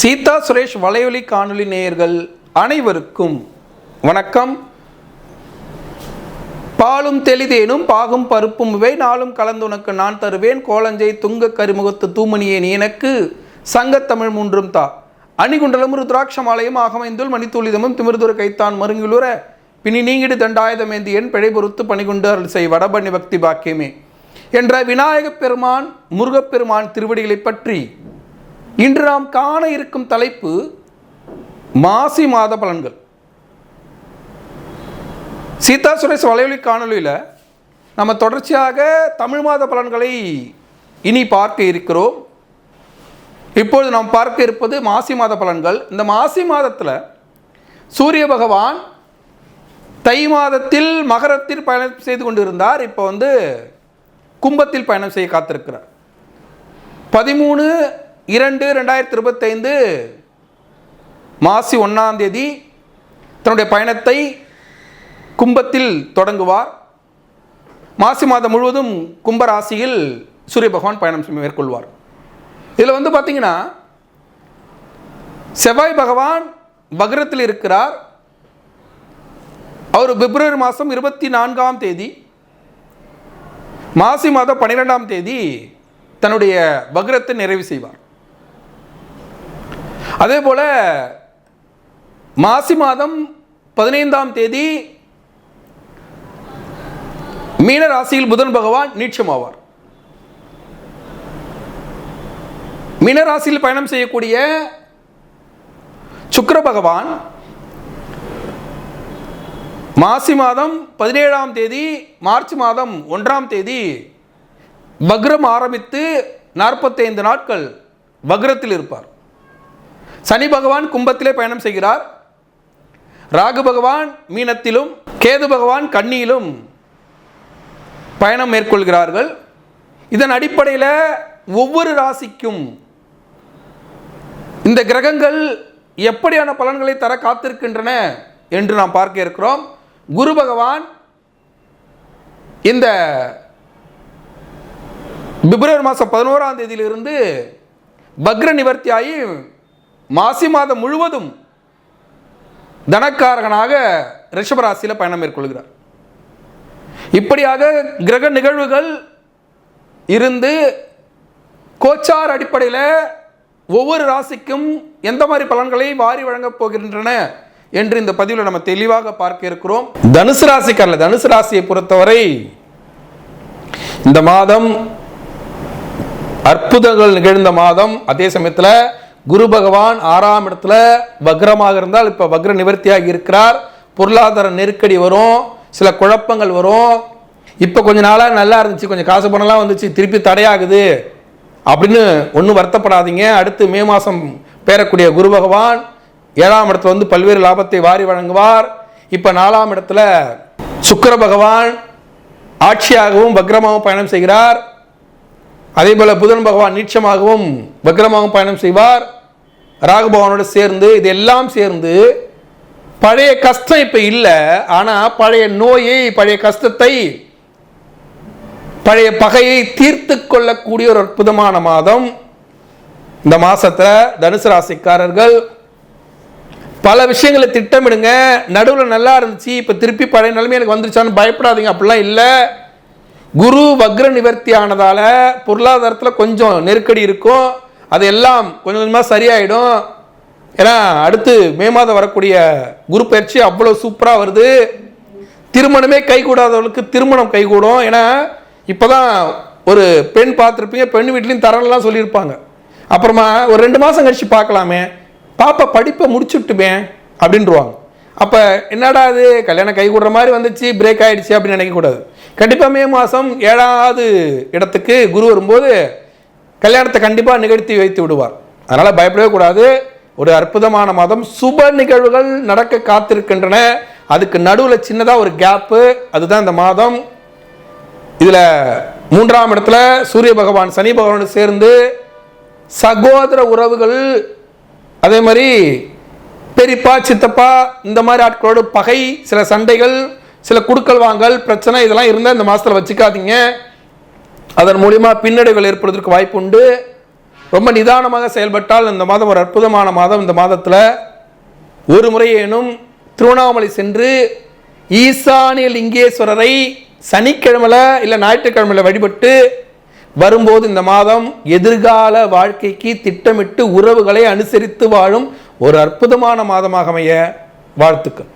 சீதா சுரேஷ் வலையொலி காணொளி நேயர்கள் அனைவருக்கும் வணக்கம். பாலும் தெளிதேனும் பாகும் பருப்பும் இவை நாளும் கலந்துனக்கு நான் தருவேன். கோலஞ்சை துங்க கருமுகத்து தூமணியே நீ எனக்கு சங்கத்தமிழ் மூன்றும் தா. அணிகுண்டலும் ருத்ராட்சமாலயம் ஆகமைந்துள் மணித்துளிதமும் திமிர்துர கைத்தான் மருங்கிலுர பின்னி நீங்கிடு தண்டாயுதமேந்தி என் பிழை பொறுத்து பணிகொண்டு அருள் செய் வடபண்ணி பக்தி பாக்கியமே. என்ற விநாயகப் பெருமான் முருகப்பெருமான் திருவடிகளைப் பற்றி இன்று நாம் காண இருக்கும் தலைப்பு மாசி மாத பலன்கள். சீதா சுரேஷ் வலையொலி காணொலியில் நம்ம தொடர்ச்சியாக தமிழ் மாத பலன்களை இனி பார்க்க இருக்கிறோம். இப்பொழுது நாம் பார்க்க இருப்பது மாசி மாத பலன்கள். இந்த மாசி மாதத்தில் சூரிய பகவான் தை மாதத்தில் மகரத்தில் பயணம் செய்து கொண்டிருந்தார். இப்போ வந்து கும்பத்தில் பயணம் செய்ய காத்திருக்கிறார். பதிமூணு இரண்டு ரெண்டாயிரத்தி இருபத்தைந்து மாசி ஒன்றாம் தேதி தன்னுடைய பயணத்தை கும்பத்தில் தொடங்குவார். மாசி மாதம் முழுவதும் கும்பராசியில் சூரிய பகவான் பயணம் மேற்கொள்வார். இதில் வந்து பார்த்தீங்கன்னா செவ்வாய் பகவான் வக்ரத்தில் இருக்கிறார். அவர் பிப்ரவரி மாதம் இருபத்தி நான்காம் தேதி மாசி மாதம் பன்னிரெண்டாம் தேதி தன்னுடைய வக்ரத்தை நிறைவு செய்வார். அதே போல் மாசி மாதம் பதினைந்தாம் தேதி மீன ராசியில் புதன் பகவான் நீட்சமாவார். மீன ராசியில் பயணம் செய்யக்கூடிய சுக்கர பகவான் மாசி மாதம் பதினேழாம் தேதி மார்ச் மாதம் ஒன்றாம் தேதி வக்ரம் ஆரம்பித்து நாற்பத்தைந்து நாட்கள் வக்ரத்தில் இருப்பார். சனி பகவான் கும்பத்திலே பயணம் செய்கிறார். ராகு பகவான் மீனத்திலும் கேது பகவான் கண்ணியிலும் பயணம் மேற்கொள்கிறார்கள். இதன் அடிப்படையில் ஒவ்வொரு ராசிக்கும் இந்த கிரகங்கள் எப்படியான பலன்களை தர காத்திருக்கின்றன என்று நாம் பார்க்க இருக்கிறோம். குரு பகவான் இந்த பிப்ரவரி மாதம் பதினோராம் தேதியிலிருந்து பக்ர நிவர்த்தியாகி மாசி மாதம் முழுவதும் தனக்காரகனாக ரிஷபராசியில் பயணம் மேற்கொள்கிறார். இப்படியாக கிரக நிகழ்வுகள் இருந்து கோச்சார் அடிப்படையில் ஒவ்வொரு ராசிக்கும் எந்த மாதிரி பலன்களை வாரி வழங்கப் போகின்றன என்று இந்த பதிவில் நம்ம தெளிவாக பார்க்க இருக்கிறோம். தனுசு ராசிக்காரல தனுசு ராசியை பொறுத்தவரை இந்த மாதம் அற்புதங்கள் நிகழ்ந்த மாதம். அதே சமயத்தில் குரு பகவான் ஆறாம் இடத்துல வக்ரமாக இருந்தால் இப்போ வக்ர நிவர்த்தியாக இருக்கிறார். பொருளாதார நெருக்கடி வரும். சில குழப்பங்கள் வரும். இப்போ கொஞ்ச நாளாக நல்லா இருந்துச்சு. கொஞ்சம் காசு பணம்லாம் வந்துச்சு. திருப்பி தடையாகுது. அப்படின்னு ஒன்றும் வருத்தப்படாதீங்க. அடுத்து மே மாதம் பேரக்கூடிய குரு பகவான் ஏழாம் இடத்துல வந்து பல்வேறு லாபத்தை வாரி வழங்குவார். இப்போ நாலாம் இடத்துல சுக்கர பகவான் ஆட்சியாகவும் பக்ரமாகவும் பயணம் செய்கிறார். அதே போல் புதன் பகவான் நீட்சமாகவும் வக்ரமாகவும் பயணம் செய்வார். ராகு சேர்ந்து இதெல்லாம் சேர்ந்து பழைய கஷ்டம் இப்போ இல்லை ஆனால் பழைய நோயை பழைய கஷ்டத்தை பழைய பகையை தீர்த்து கொள்ளக்கூடிய ஒரு அற்புதமான மாதம். இந்த மாதத்தில் தனுசு ராசிக்காரர்கள் பல விஷயங்களை திட்டமிடுங்க. நடுவில் நல்லா இருந்துச்சு இப்போ திருப்பி பழைய நிலைமை எனக்கு வந்துருச்சான்னு பயப்படாதீங்க அப்படிலாம் இல்லை. குரு வக்ர நிவர்த்தி ஆனதால் பொருளாதாரத்தில் கொஞ்சம் நெருக்கடி இருக்கும். அது எல்லாம் கொஞ்சம் கொஞ்சமாக சரியாயிடும். ஏன்னா அடுத்து மே மாதம் வரக்கூடிய குரு பயிற்சி அவ்வளோ சூப்பராக வருது. திருமணமே கைகூடாதவர்களுக்கு திருமணம் கைகூடும். ஏன்னா இப்போ தான் ஒரு பெண் பார்த்துருப்பீங்க பெண் வீட்லேயும் தரலாம் சொல்லியிருப்பாங்க. அப்புறமா ஒரு ரெண்டு மாதம் கழிச்சு பார்க்கலாமே. பாப்பா படிப்பை முடிச்சுட்டுமே அப்படின்டுவாங்க அப்போ என்னடா அது கல்யாணம் கைகூடுற மாதிரி வந்துச்சு பிரேக் ஆயிடுச்சு அப்படின்னு நினைக்கக்கூடாது. கண்டிப்பாக மே மாதம் ஏழாவது இடத்துக்கு குரு வரும்போது கல்யாணத்தை கண்டிப்பாக நிகழ்த்தி வைத்து விடுவார். அதனால் பயப்படவே கூடாது. ஒரு அற்புதமான மாதம். சுப நிகழ்வுகள் நடக்க காத்திருக்கின்றன. அதுக்கு நடுவில் சின்னதாக ஒரு கேப்பு அதுதான் இந்த மாதம். இதில் மூன்றாம் இடத்துல சூரிய பகவான் சனி பகவான் சேர்ந்து சகோதர உறவுகள் அதே மாதிரி பெரியப்பா சித்தப்பா இந்த மாதிரி ஆட்களோட பகை சில சண்டைகள் சில குடுக்கல் வாங்கல் பிரச்சனை இதெல்லாம் இருந்தால் இந்த மாதத்தில் வச்சுக்காதீங்க. அதன் மூலிமா பின்னடைவுகள் ஏற்படுவதற்கு வாய்ப்பு உண்டு ரொம்ப நிதானமாக செயல்பட்டால் இந்த மாதம் ஒரு அற்புதமான மாதம். இந்த மாதத்தில் ஒரு முறையேனும் திருவண்ணாமலை சென்று ஈசானிய லிங்கேஸ்வரரை சனிக்கிழமையில் இல்லை ஞாயிற்றுக்கிழமையில் வழிபட்டு வரும்போது இந்த மாதம் எதிர்கால வாழ்க்கைக்கு திட்டமிட்டு உறவுகளை அனுசரித்து வாழும் ஒரு அற்புதமான மாதமாக அமைய வாழ்த்துக்கள்.